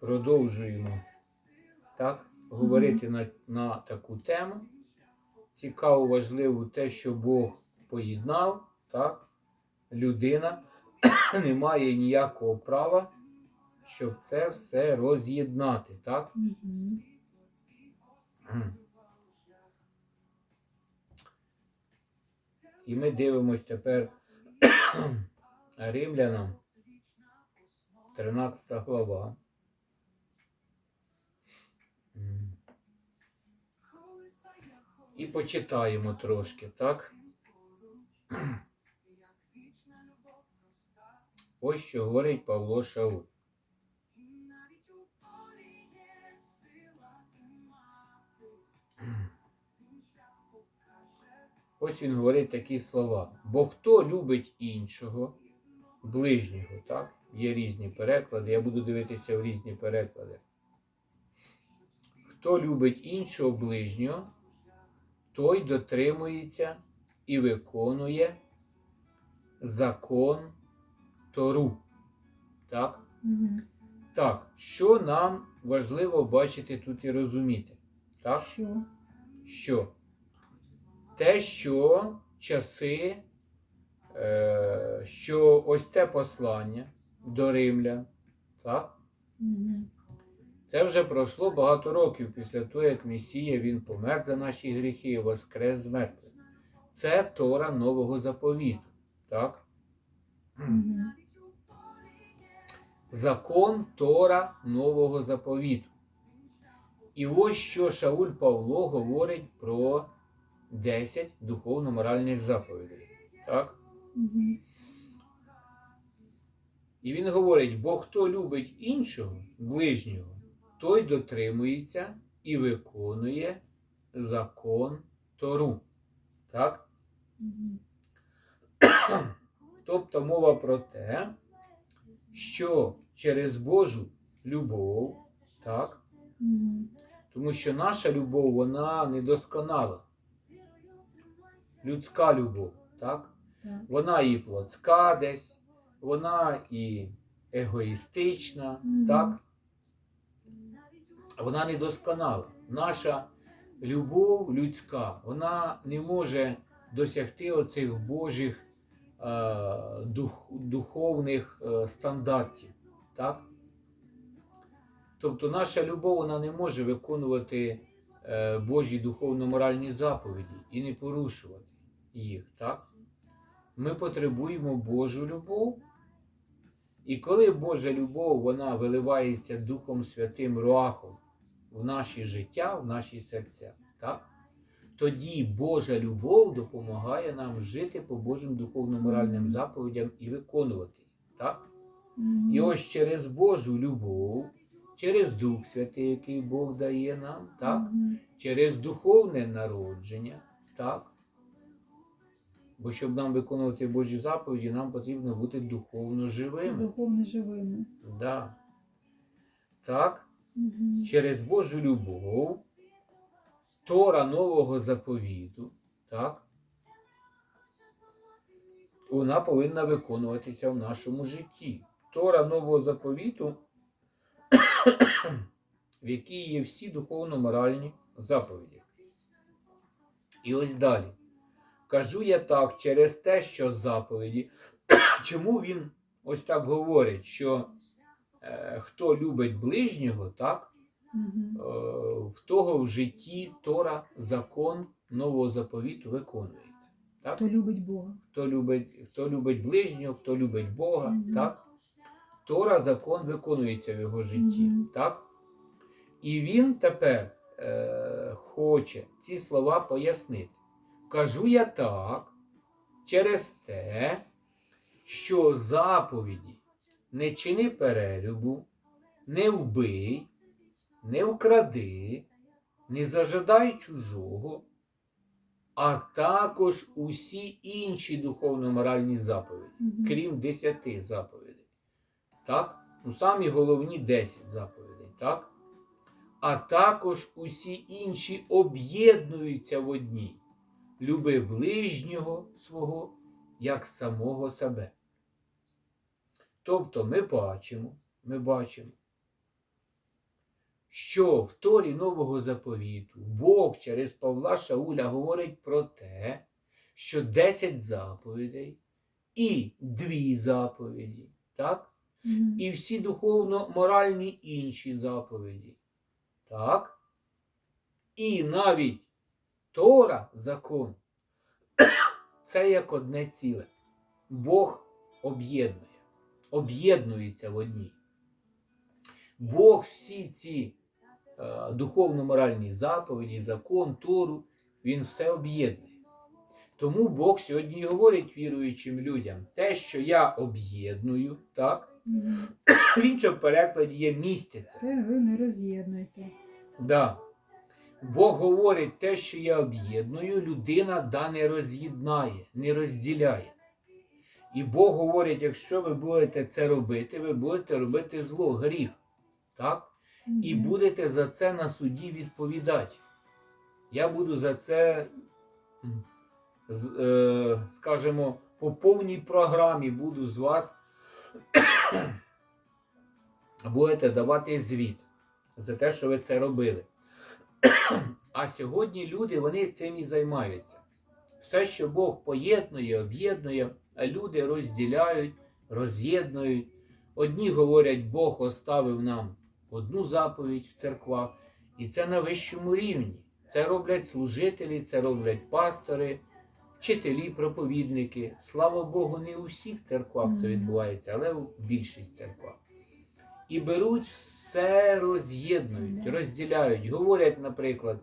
продовжуємо так, говорити на, на таку тему. Цікаво, важливо те, що Бог поєднав, так? людина не має ніякого права, щоб це все роз'єднати. Так? Мгм. Мгм. І ми дивимось тепер Римлянам, 13 глава. І почитаємо трошки, так? Ось що говорить Павло Шауль. Ось він говорить такі слова. Бо хто любить іншого, ближнього, так? Є різні переклади, я буду дивитися в різні переклади. Хто любить іншого ближнього, той дотримується і виконує закон Тору. Так? Мгм. Так, що нам важливо бачити тут і розуміти? Так? Що? що те, що часи, е, що ось це послання до римлян, так? Мгм. Це вже пройшло багато років після того, як Месія він помер за наші гріхи і воскрес з мертвих. Це Тора нового заповіту. Так? Закон Тора нового заповіту. І ось що Шауль Павло говорить про 10 духовно-моральних заповідей. Так? І він говорить: бо хто любить іншого, ближнього, той дотримується і виконує закон Тору. Так? Тобто мова про те, що через Божу любов, так? Тому що наша любов, вона недосконала. Людська любов, так? Так. Вона і плотська десь, вона і егоїстична, так? Вона недосконала. Наша любов людська, вона не може досягти оцих Божих е, дух, духовних е, стандартів. Так? Тобто наша любов вона не може виконувати е, Божі духовно-моральні заповіді і не порушувати їх. Так? Ми потребуємо Божу любов. І коли Божа любов вона виливається Духом Святим Руахом в наші життя, в наші серця, так? тоді Божа любов допомагає нам жити по Божим духовно-моральним заповідям і виконувати. Так? І ось через Божу любов, через Дух Святий, який Бог дає нам, так? Через духовне народження, так? Бо щоб нам виконувати Божі заповіді, нам потрібно бути духовно живими. Духовно живими. Да. Так, Через Божу любов, Тора нового заповіту, так? Вона повинна виконуватися в нашому житті. Тора нового заповіту, в якій є всі духовно-моральні заповіді. І ось далі. Кажу я так через те, що заповіді. Чому він ось так говорить, що хто любить ближнього, так, е, в того в житті Тора закон нового заповіту виконується. Так? Хто любить Бога. Хто любить, хто любить ближнього, хто любить Бога, Мгм. так? Тора закон виконується в його житті. Мгм. Так? І він тепер е, хоче ці слова пояснити. Кажу я так через те, що заповіді не чини перелюбу, не вбий, не вкради, не зажадай чужого, а також усі інші духовно-моральні заповіді, крім десяти заповідей. Так? Ну, самі головні 10 заповідей, так? А також усі інші об'єднуються в одній. Люби ближнього свого як самого себе. Тобто ми бачимо, ми бачимо, що в Торі Нового заповіту Бог через Павла Шауля говорить про те, що 10 заповідей і дві заповіді, так? Мгм. і всі духовно-моральні інші заповіді. Так? І навіть Тора, закон, це як одне ціле. Бог об'єднує, об'єднується в одній. Бог всі ці е, духовно-моральні заповіді, закон, Тору, Він все об'єднує. Тому Бог сьогодні і говорить віруючим людям, те, що я об'єдную, так? В іншому перекладі є містяться. Те ви не роз'єднуйте. Да. Бог говорить те, що я об'єдную, людина да не роз'єднає, не розділяє. І Бог говорить, якщо ви будете це робити, ви будете робити зло, гріх. Так? І будете за це на суді відповідати. Я буду за це, е, скажімо, по повній програмі буду з вас будете давати звіт за те, що ви це робили. А сьогодні люди вони цим і займаються. Все, що Бог поєднує, об'єднує, а люди розділяють, роз'єднують. Одні говорять, Бог оставив нам одну заповідь в церквах, і це на вищому рівні. Це роблять служителі, це роблять пастори, вчителі, проповідники. Слава Богу, не у всіх церквах це відбувається, але в більшість церквах. І беруть все роз'єднують, розділяють. Говорять, наприклад,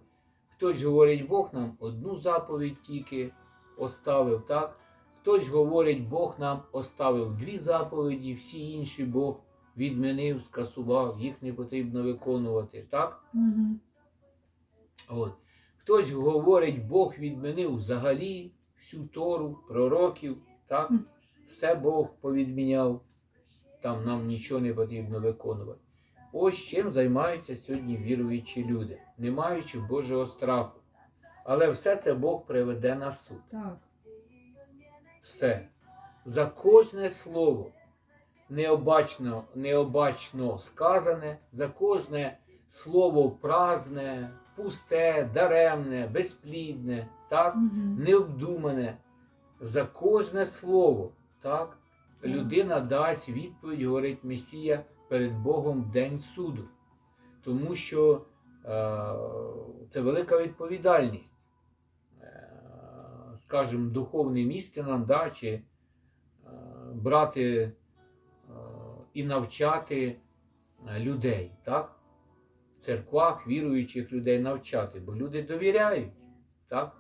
хтось говорить, Бог нам одну заповідь тільки оставив, так? Хтось говорить, Бог нам оставив дві заповіді, всі інші Бог відмінив, скасував, їх не потрібно виконувати, так? Мгм. От. Хтось говорить, Бог відмінив взагалі всю Тору, пророків, так? Все Бог повідміняв, там нам нічого не потрібно виконувати. Ось чим займаються сьогодні віруючі люди, не маючи Божого страху. Але все це Бог приведе на суд. Так. Все. За кожне слово необачно, необачно сказане, за кожне слово празне, пусте, даремне, безплідне, так? Мгм. необдумане, за кожне слово, так? Так. Людина дасть відповідь, говорить Месія, перед Богом день суду. Тому що е, це велика відповідальність. Е, скажімо, духовним істинам, да, чи е, брати і навчати людей, так? В церквах віруючих людей навчати, бо люди довіряють, так?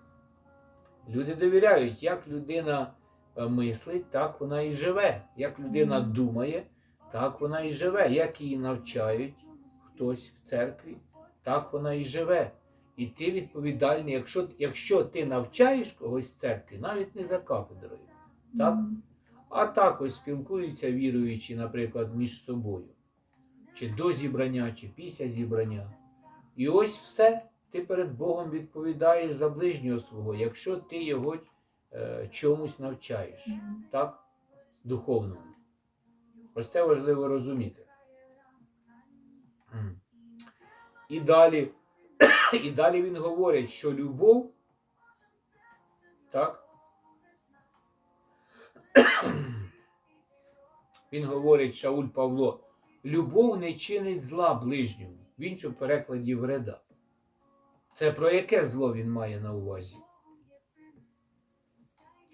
Люди довіряють, як людина мислить, так вона і живе. Як людина думає, так вона і живе. Як її навчають хтось в церкві, так вона і живе. І ти відповідальний, якщо, якщо ти навчаєш когось в церкві, навіть не за кафедрою. Так? А також спілкуються віруючі, наприклад, між собою. Чи до зібрання, чи після зібрання. І ось все, ти перед Богом відповідаєш за ближнього свого, якщо ти його е, чомусь навчаєш, так? Духовному. Ось це важливо розуміти. І далі, і далі він говорить, що любов, так? Він говорить, Шауль Павло, любов не чинить зла ближньому. В перекладі вреда. Це про яке зло він має на увазі?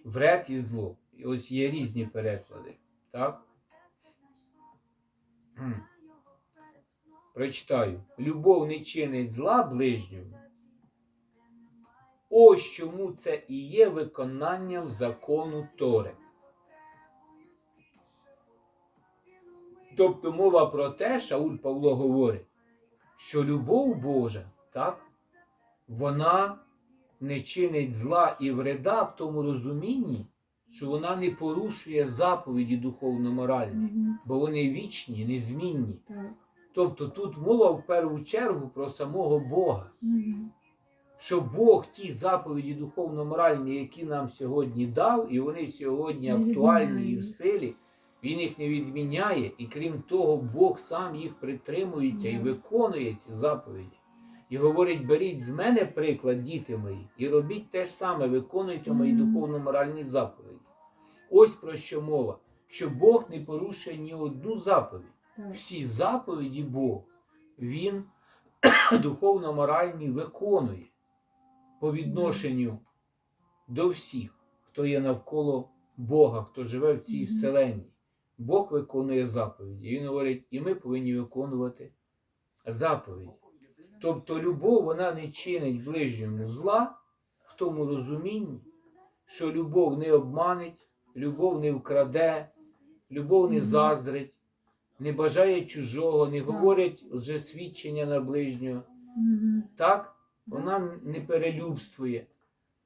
Вред і зло. І ось є різні переклади. Так? Прочитаю. Любов не чинить зла ближньому. Ось чому це і є виконанням закону Тори. Тобто мова про те, Шауль Павло говорить, що любов Божа, так, вона не чинить зла і вреда в тому розумінні, що вона не порушує заповіді духовно-моральні, бо вони вічні, незмінні. Так. Тобто тут мова в першу чергу про самого Бога, що Бог ті заповіді духовно-моральні, які нам сьогодні дав, і вони сьогодні актуальні і в силі, Він їх не відміняє, і крім того, Бог сам їх притримується і виконує ці заповіді. І говорить: беріть з мене приклад, діти мої, і робіть те ж саме, виконуйте мої духовно-моральні заповіді. Ось про що мова, що Бог не порушує ні одну заповідь. Всі заповіді Бог, Він духовно-моральні виконує по відношенню до всіх, хто є навколо Бога, хто живе в цій вселенні. Бог виконує заповіді. Він говорить, і ми повинні виконувати заповіді. Тобто любов вона не чинить ближньому зла в тому розумінні, що любов не обманить, любов не вкраде, любов не заздрить, не бажає чужого, не Так. говорить вже свідчення на ближнього. Так? Вона не перелюбствує.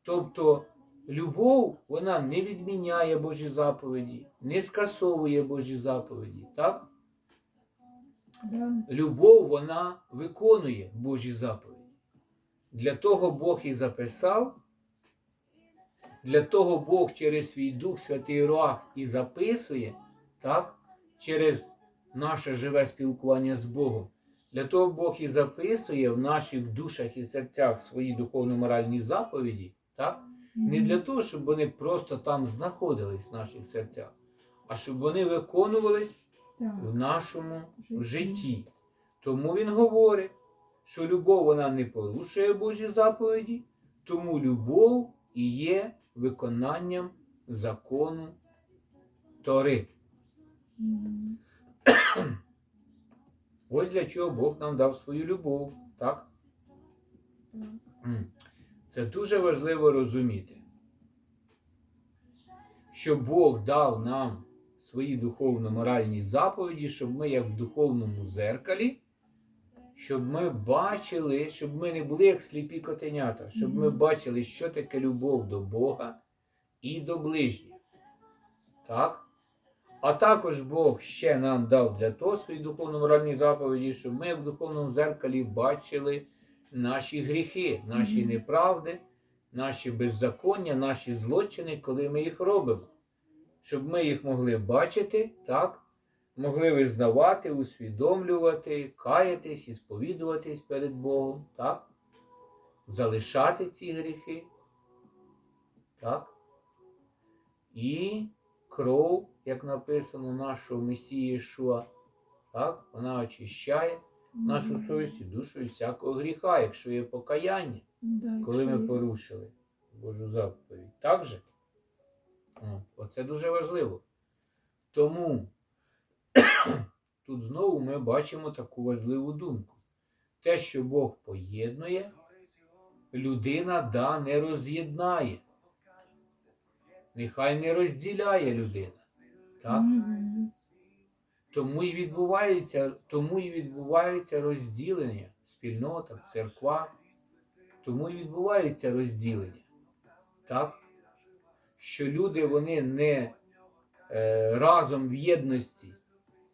Тобто любов вона не відміняє Божі заповіді, не скасовує Божі заповіді. Так? Любов вона виконує Божі заповіді. Для того Бог і записав, для того Бог через свій Дух Святий Руах і записує, так? через наше живе спілкування з Богом. Для того Бог і записує в наших душах і серцях свої духовно-моральні заповіді, так? Не для того, щоб вони просто там знаходились в наших серцях, а щоб вони виконувались Так. в нашому Житті. житті. Тому він говорить, що любов вона не порушує Божі заповіді, тому любов і є виконанням закону Тори. Мгм. Ось для чого Бог нам дав свою любов. Так? М. Це дуже важливо розуміти, що Бог дав нам свої духовно-моральні заповіді, щоб ми, як в духовному зеркалі, щоб ми бачили, щоб ми не були як сліпі котенята, щоб ми бачили, що таке любов до Бога і до ближніх. Так? А також Бог ще нам дав для того свої духовно-моральні заповіді, щоб ми в духовному зеркалі бачили наші гріхи, наші неправди, наші беззаконня, наші злочини, коли ми їх робимо. Щоб ми їх могли бачити, так? Могли визнавати, усвідомлювати, каятись і сповідуватись перед Богом, так? залишати ці гріхи. Так? І кров, як написано, нашого Месії Ішуа, так? вона очищає нашу совість і душу від всякого гріха, якщо є покаяння, Да, коли ми є. порушили Божу заповідь. Так же? Оце дуже важливо. Тому тут знову ми бачимо таку важливу думку. Те, що Бог поєднує, людина да не роз'єднає. Нехай не розділяє людина. Так? Тому і відбувається, тому і відбувається розділення в церквах. Тому і відбувається розділення. Так? Що люди вони не е, разом в єдності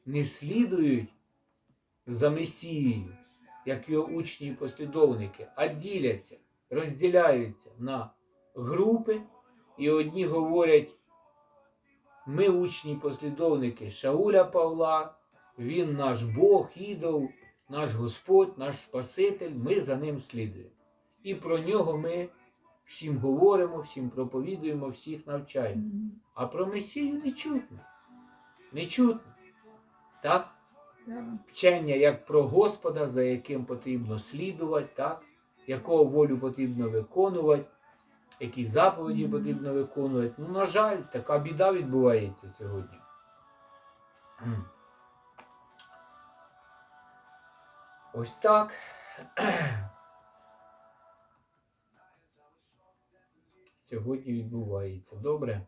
не слідують за Месією, як його учні і послідовники, а діляться, розділяються на групи, і одні говорять, ми учні і послідовники Шауля Павла, він наш Бог, ідол, наш Господь, наш Спаситель, ми за ним слідуємо. І про нього ми всім говоримо, всім проповідуємо, всіх навчаємо. А про Месію не чутно. Не чутно. Так? Вчення як про Господа, за яким потрібно слідувати, так? якого волю потрібно виконувати, які заповіді потрібно виконувати. Ну, на жаль, така біда відбувається сьогодні. Ось так. Сьогодні відбувається. Добре.